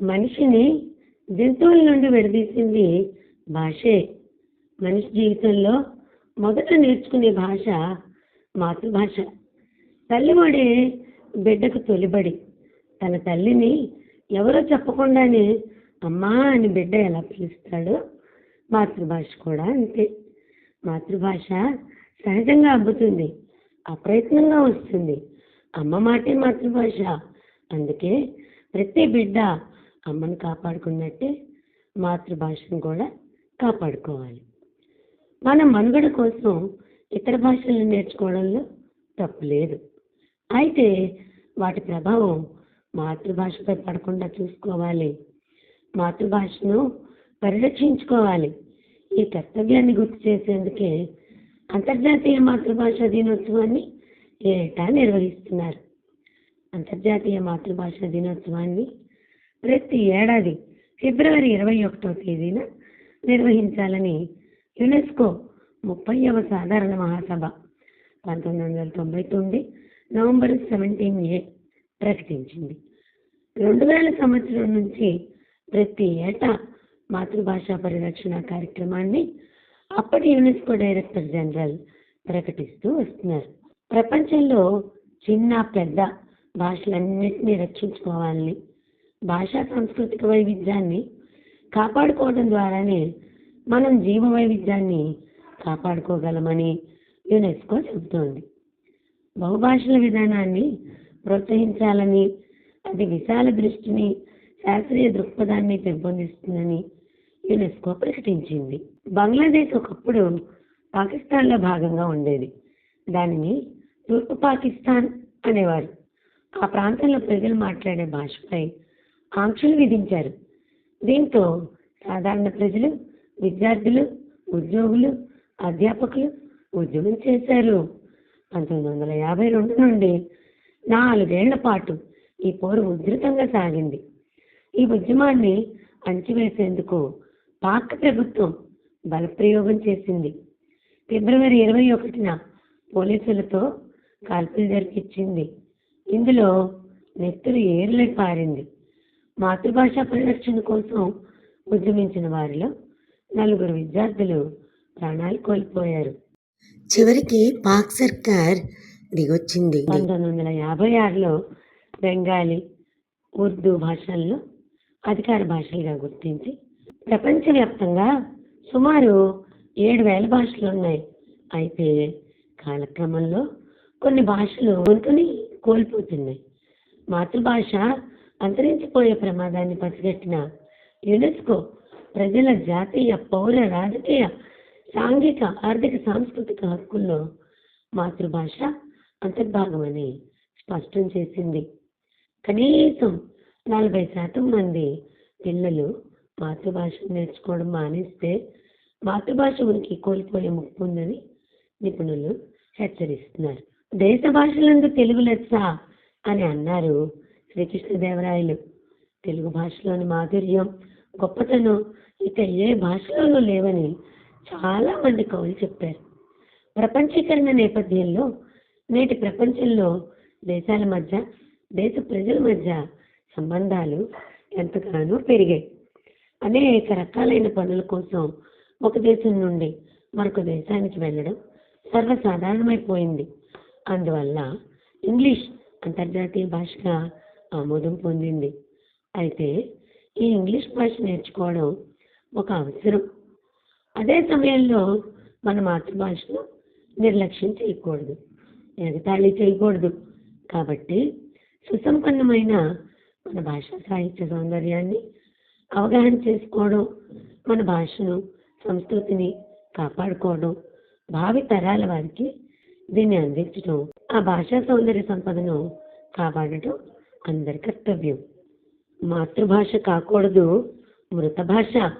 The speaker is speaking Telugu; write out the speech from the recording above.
మనిషిని జంతువుల నుండి విడదీసింది భాషే. మనిషి జీవితంలో మొదట నేర్చుకునే భాష మాతృభాష. తల్లివాడే బిడ్డకు తొలిబడి. తన తల్లిని ఎవరో చెప్పకుండానే అమ్మా అని బిడ్డ ఎలా పిలుస్తాడో మాతృభాష కూడా అంతే. మాతృభాష సహజంగా అబ్బుతుంది అప్రయత్నంగా వస్తుంది. అమ్మ మాటే మాతృభాష. అందుకే ప్రతి బిడ్డ అమ్మను కాపాడుకున్నట్టే మాతృభాషను కూడా కాపాడుకోవాలి. మన మనుగడ కోసం ఇతర భాషలను నేర్చుకోవడంలో తప్పు లేదు. అయితే వాటి ప్రభావం మాతృభాషపై పడకుండా చూసుకోవాలి. మాతృభాషను పరిరక్షించుకోవాలి. ఈ కర్తవ్యాన్ని గుర్తు చేసేందుకే అంతర్జాతీయ మాతృభాష దినోత్సవాన్ని ఏటా నిర్వహిస్తున్నారు. అంతర్జాతీయ మాతృభాష దినోత్సవాన్ని ప్రతి ఏడాది ఫిబ్రవరి ఇరవై ఒకటో తేదీన నిర్వహించాలని యునెస్కో ముప్పైవ సాధారణ మహాసభ పంతొమ్మిది వందల తొంభై తొమ్మిది నవంబర్ సెవెంటీన్ ఏ ప్రకటించింది. రెండు వేల సంవత్సరం నుంచి ప్రతి ఏటా మాతృభాషా పరిరక్షణ కార్యక్రమాన్ని అప్పటి యునెస్కో డైరెక్టర్ జనరల్ ప్రకటిస్తూ వస్తున్నారు. ప్రపంచంలో చిన్న పెద్ద భాషలన్నింటినీ రక్షించుకోవాలని భాషా సాంస్కృతిక వైవిధ్యాన్ని కాపాడుకోవడం ద్వారానే మనం జీవ వైవిధ్యాన్ని కాపాడుకోగలమని యునెస్కో చెబుతోంది. బహుభాషల విధానాన్ని ప్రోత్సహించాలని అది విశాల దృష్టిని శాస్త్రీయ దృక్పథాన్ని పెంపొందిస్తుందని యునెస్కో ప్రకటించింది. బంగ్లాదేశ్ ఒకప్పుడు పాకిస్తాన్లో భాగంగా ఉండేది. దానిని తూర్పు పాకిస్తాన్ అనేవారు. ఆ ప్రాంతంలో ప్రజలు మాట్లాడే భాషపై ఆంక్షలు విధించారు. దీంతో సాధారణ ప్రజలు విద్యార్థులు ఉద్యోగులు అధ్యాపకులు ఉద్యమం చేశారు. పంతొమ్మిది వందల యాభై రెండు నుండి నాలుగేళ్ళ పాటు ఈ పోరు ఉధృతంగా సాగింది. ఈ ఉద్యమాన్ని అణచివేసేందుకు పాక్ ప్రభుత్వం బలప్రయోగం చేసింది. ఫిబ్రవరి ఇరవై ఒకటిన పోలీసులతో కాల్పులు జరిపించింది. ఇందులో నెత్తురు ఏర్లై పారింది. మాతృభాష పరిరక్షణ కోసం ఉద్యమించిన వారిలో నలుగురు విద్యార్థులు ప్రాణాలు కోల్పోయారు. చివరికి పాక్ సర్కార్ దిగొచ్చింది. పంతొమ్మిది వందల యాభై ఆరులో బెంగాలీ ఉర్దూ భాషల్లో అధికార భాషలుగా గుర్తించి ప్రపంచవ్యాప్తంగా సుమారు ఏడు వేల భాషలు ఉన్నాయి. అయితే కాలక్రమంలో కొన్ని భాషలు వంతుని కోల్పోతున్నాయి. మాతృభాష అంతరించిపోయే ప్రమాదాన్ని పసిగట్టిన యునెస్కో ప్రజల జాతీయ పౌర రాజకీయ సాంఘిక ఆర్థిక సాంస్కృతిక హక్కుల్లో మాతృభాష అంతర్భాగమని స్పష్టం చేసింది. కనీసం నలభై శాతం మంది పిల్లలు మాతృభాష నేర్చుకోవడం మానేస్తే మాతృభాష ఉనికి కోల్పోయే ముప్పు ఉందని నిపుణులు హెచ్చరిస్తున్నారు. దేశ భాషలందు తెలుగు లెచ్చ అని అన్నారు శ్రీకృష్ణదేవరాయలు తెలుగు భాషలోని మాధుర్యం గొప్పతనం ఇక ఏ భాషలోనూ లేవని చాలా మంది కవులు చెప్పారు. ప్రపంచీకరణ నేపథ్యంలో నేటి ప్రపంచంలో దేశాల మధ్య దేశ ప్రజల మధ్య సంబంధాలు ఎంతగానో పెరిగాయి. అనేక రకాలైన పనుల కోసం ఒక దేశం నుండి మరొక దేశానికి వెళ్ళడం సర్వసాధారణమైపోయింది. అందువల్ల ఇంగ్లీష్ అంతర్జాతీయ భాషగా ఆమోదం పొందింది. అయితే ఈ ఇంగ్లీష్ భాష నేర్చుకోవడం ఒక అవసరం. అదే సమయంలో మన మాతృభాషను నిర్లక్ష్యం చేయకూడదు ఎగతాళి చేయకూడదు. కాబట్టి సుసంపన్నమైన మన భాషా సాహిత్య సౌందర్యాన్ని అవగాహన చేసుకోవడం మన భాషను సంస్కృతిని కాపాడుకోవడం భావి తరాల వారికి దీన్ని అందించడం ఆ భాషా సౌందర్య సంపదను కాపాడటం అందరి కర్తవ్యం. మాతృభాష కాకూడదు మృత భాష